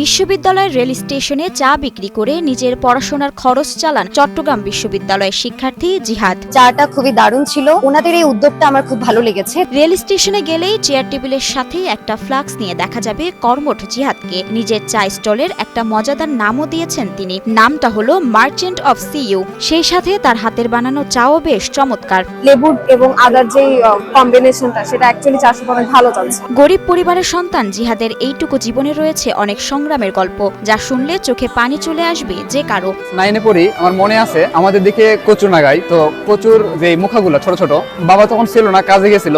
বিশ্ববিদ্যালয়ের রেল স্টেশনে চা বিক্রি করে নিজের পড়াশোনার খরচ চালান চট্টগ্রাম বিশ্ববিদ্যালয়ের শিক্ষার্থী জিহাদ। চাটা খুবই দারুণ ছিল। ওনাদের এই উদ্যোগটা আমার খুব ভালো লেগেছে। রেল স্টেশনে গেলেই চেয়ার টেবিলের সাথেই একটা ফ্লাক্স নিয়ে দেখা যাবে কর্মঠ জিহাদকে। নিজের চা স্টলের একটা মজাদার নামও দিয়েছেন তিনি। নামটা হলো মার্চেন্ট অফ সিইউ। সেই সাথে তার হাতের বানানো চাও বেশ চমৎকার। লেবুর এবং আদার যেই কম্বিনেশনটা সেটা অ্যাকচুয়ালি অনেক ভালো চলছে। গরিব পরিবারের সন্তান জিহাদের এইটুকু জীবনে রয়েছে অনেক সংগ্রামের গল্প, যা শুনলে চোখে পানি চলে আসবে যে কারও। নাইনে পড়ি, আমার মনে আছে, আমাদের দিকে কচুর নাগাই তো কচুর যে মুখাগুলো ছোট ছোট, বাবা তখন ছিল না, কাজে গেছিল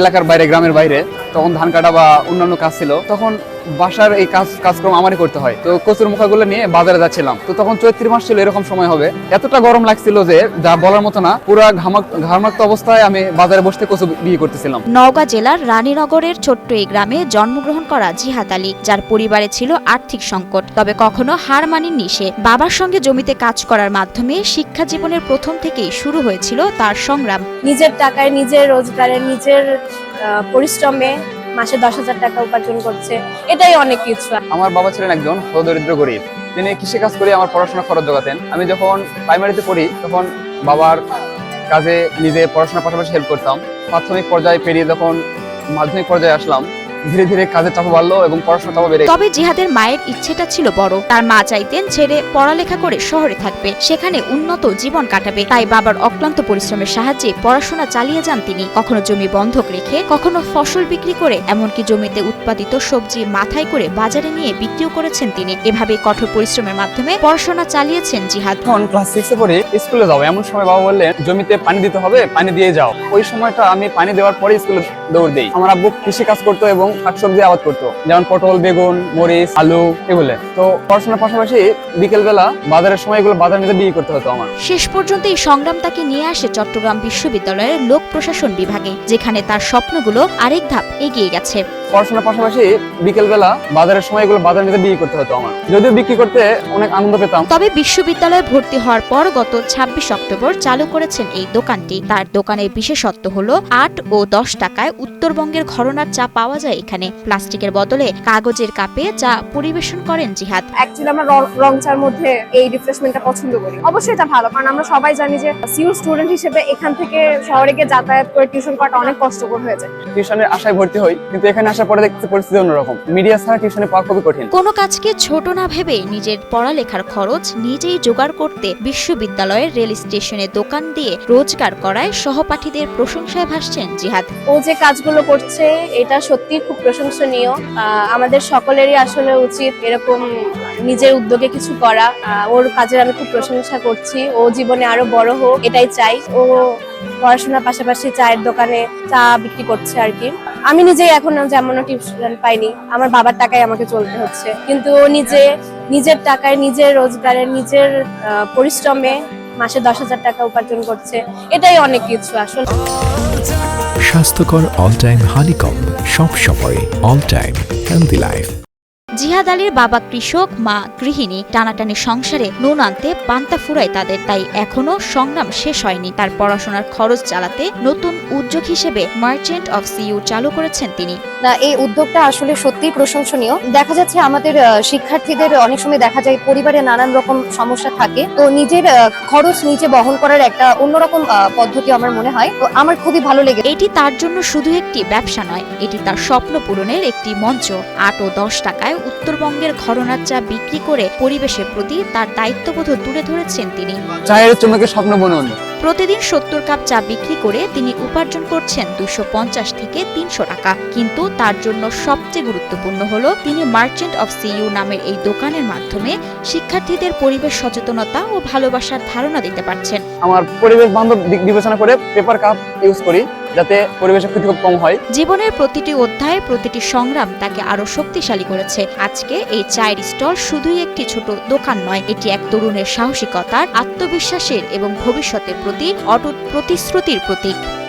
এলাকার বাইরে, গ্রামের বাইরে। তখন ধান কাটা বা অন্যান্য কাজ ছিল তখন বাসার এই কাজ কাজকর্ম আমারই করতে হয়। তো কচুর মুখাগুলো নিয়ে বাজারে যাচ্ছিলাম। তো তখন চৈত্র মাস ছিল এরকম সময় হবে। এতটা গরম লাগছিল যে যা বলার মতো না পুরা ঘামাক ঘামাক্ত অবস্থায় আমি বাজারে বসতে কচু বিয়ে করতেছিলাম। নওগাঁ জেলার রানীনগরের ছোট্ট এই গ্রামে জন্মগ্রহণ করা জিহাদ আলী যার পরিবারে ছিল আর্থিক সংকট তবে কখনো হার মানেননি সে। বাবার সঙ্গে জমিতে কাজ করার মাধ্যমে শিক্ষা জীবনের প্রথম থেকেই শুরু হয়েছিল তার সংগ্রাম। নিজের টাকায় নিজের রোজগারে নিজের পরিশ্রমে মাসে দশ হাজার টাকা উপার্জন করছে। এটাই অনেক কিছু। আমার বাবা ছিলেন একজন দরিদ্র গরিব। তিনি কৃষি কাজ করে আমার পড়াশোনা খরচ জোগাতেন। আমি যখন প্রাইমারিতে পড়ি, তখন বাবার কাজে নিজে পড়াশোনার পাশাপাশি হেল্প করতাম। প্রাথমিক পর্যায়ে পেরিয়ে যখন মাধ্যমিক পর্যায়ে আসলাম ধীরে ধীরে কাজের চাপ বাড়লো এবং পড়াশোনার চাপ বেড়ে তবে জিহাদের মায়ের ইচ্ছেটা ছিল বড়। তার মা চাইতেন ছেড়ে পড়ালেখা করে শহরে থাকবে। সেখানে উন্নত জীবন কাটাবে। তাই বাবার অক্লান্ত পরিশ্রমের সাহায্যে পড়াশোনা চালিয়ে যান তিনি। কখনো জমি বন্ধক রেখে কখনো ফসল বিক্রি করে এমনকি জমিতে উৎপাদিত সবজি মাথায় করে বাজারে নিয়ে বিক্রিও করেছেন তিনি। এভাবে কঠোর পরিশ্রমের মাধ্যমে পড়াশোনা চালিয়েছেন জিহাদ। যখন ক্লাস সিক্সে পড়ি স্কুলে যাব এমন সময় বাবা বললেন জমিতে পানি দিতে হবে পানি দিয়ে যাও। ওই সময়টা আমি পানি দেওয়ার পরে স্কুলে দৌড় দিই। আমার আব্বু কৃষি কাজ করতো এবং শাকসবজি আবাদ করতো। যেমন পটল, বেগুন, মরিচ, আলু এগুলো। তো পড়াশোনার পাশাপাশি বিকেল বেলা বাজারের সময় এগুলো বাজার নিতে বিক্রি করতে হতো আমার। শেষ পর্যন্ত এই সংগ্রাম তাকে নিয়ে আসে চট্টগ্রাম বিশ্ববিদ্যালয়ের লোক প্রশাসন বিভাগে, যেখানে তার স্বপ্নগুলো আরেক ধাপ এগিয়ে গেছে। পড়াশোনার পাশাপাশি বিকেল বেলা বাজারের সময় এগুলো বাজার নিতে বিক্রি করতে হতো আমার। যদিও বিক্রি করতে অনেক আনন্দ পেতাম। তবে বিশ্ববিদ্যালয়ে ভর্তি হওয়ার পর গত ছাব্বিশ অক্টোবর চালু করেছেন এই দোকানটি। তার দোকানের বিশেষত্ব হলো আট ও দশ টাকায় উত্তরবঙ্গের ঘরনার চা পাওয়া যায় এখানে। প্লাস্টিকের বদলে কাগজের কাপে চা পরিবেশন করেন জিহাদ। অ্যাকচুয়ালি আমরা র- রং চার মধ্যে এই রিফ্রেশমেন্টটা পছন্দ করি। অবশ্যই এটা ভালো কারণ আমরা সবাই জানি যে সিউর স্টুডেন্ট হিসেবে এখান থেকে শহরে গিয়ে যাতায়াত করে টিউশন করাটা অনেক কষ্টকর হয়ে যায়। টিউশনের আশায় ভর্তি হই কিন্তু এখানে আসার পরে দেখতে পরিস্থিতি অন্যরকম। মিডিয়া ছাড়া টিউশনে পাওয়া খুবই কঠিন। কোনো কাজকে ছোট না ভেবে নিজের পড়ালেখার খরচ নিজেই জোগাড় করতে বিশ্ববিদ্যালয়ের রেল স্টেশনে দোকান দিয়ে রোজগার করায় সহপাঠীদের প্রশংসায় ভাসছেন জিহাদ। ও যে কাজগুলো করছে এটা সত্যি খুব প্রশংসনীয়। আহ, আমাদের সকলেরই আসলে উচিত এরকম নিজের উদ্যোগে কিছু করা। ওর কাজের আমি খুব প্রশংসা করছি। ও জীবনে আরও বড় হোক এটাই চাই। ও পড়াশোনার পাশাপাশি চায়ের দোকানে চা বিক্রি করছে আর কি। আমি নিজেই এখন যেমন টিউশন পাইনি, আমার বাবার টাকায় আমাকে চলতে হচ্ছে। কিন্তু নিজে, নিজের টাকায়, নিজের রোজগারে, নিজের পরিশ্রমে মাসে দশ হাজার টাকা উপার্জন করছে। এটাই অনেক কিছু আসলে। স্বাস্থ্যকর অল টাইম হানিকম সব সময় অল টাইম হেলদি লাইফ জিহাদ আলীর বাবা কৃষক মা গৃহিণী টানাটানি সংসারে নুন আনতে পান্তা ফুরায় তাদের তাই এখনও সংগ্রাম শেষ হয়নি। তার পড়াশোনার খরচ চালাতে নতুন উদ্যোগ হিসেবে মার্চেন্ট অফ সিইউ চালু করেছেন তিনি। না এই উদ্যোগটা আসলে সত্যিই প্রশংসনীয়। দেখা যাচ্ছে আমাদের শিক্ষার্থীদের অনেক সময় দেখা যায় পরিবারে নানান রকম সমস্যা থাকে। তো নিজের খরচ নিজে বহন করার একটা অন্যরকম পদ্ধতি আমার মনে হয়। তো আমার খুবই ভালো লেগে এটি তার জন্য শুধু একটি ব্যবসা নয় এটি তার স্বপ্ন পূরণের একটি মঞ্চ। আট ও দশ টাকায় উত্তরবঙ্গের ঘরনার চা বিক্রি করে পরিবেশের প্রতি তার দায়িত্ববোধ তুলে ধরেছেন তিনি। চায়ের চমকে স্বপ্ন বুনন। প্রতিদিন সত্তর কাপ চা বিক্রি করে তিনি উপার্জন করছেন দুশো পঞ্চাশ থেকে তিনশো টাকা। কিন্তু তার জন্য সবচেয়ে গুরুত্বপূর্ণ হলো তিনি মার্চেন্ট অফ সিইউ নামের এই দোকানের মাধ্যমে শিক্ষার্থীদের পরিবেশ সচেতনতা ও ভালোবাসার ধারণা দিতে পারছেন। আমার পরিবেশ বান্ধব বিবেচনা করে পেপার কাপ ইউজ করি। যাতে পরিবেশের ক্ষতি খুব কম হয়। জীবনের প্রতিটি অধ্যায়, প্রতিটি সংগ্রাম তাকে আরও শক্তিশালী করেছে। আজকে এই চায়ের স্টল শুধুই একটি ছোট দোকান নয়, এটি এক তরুণের সাহসিকতার, আত্মবিশ্বাসের এবং ভবিষ্যতের প্রতি অটুট প্রতিশ্রুতির প্রতীক।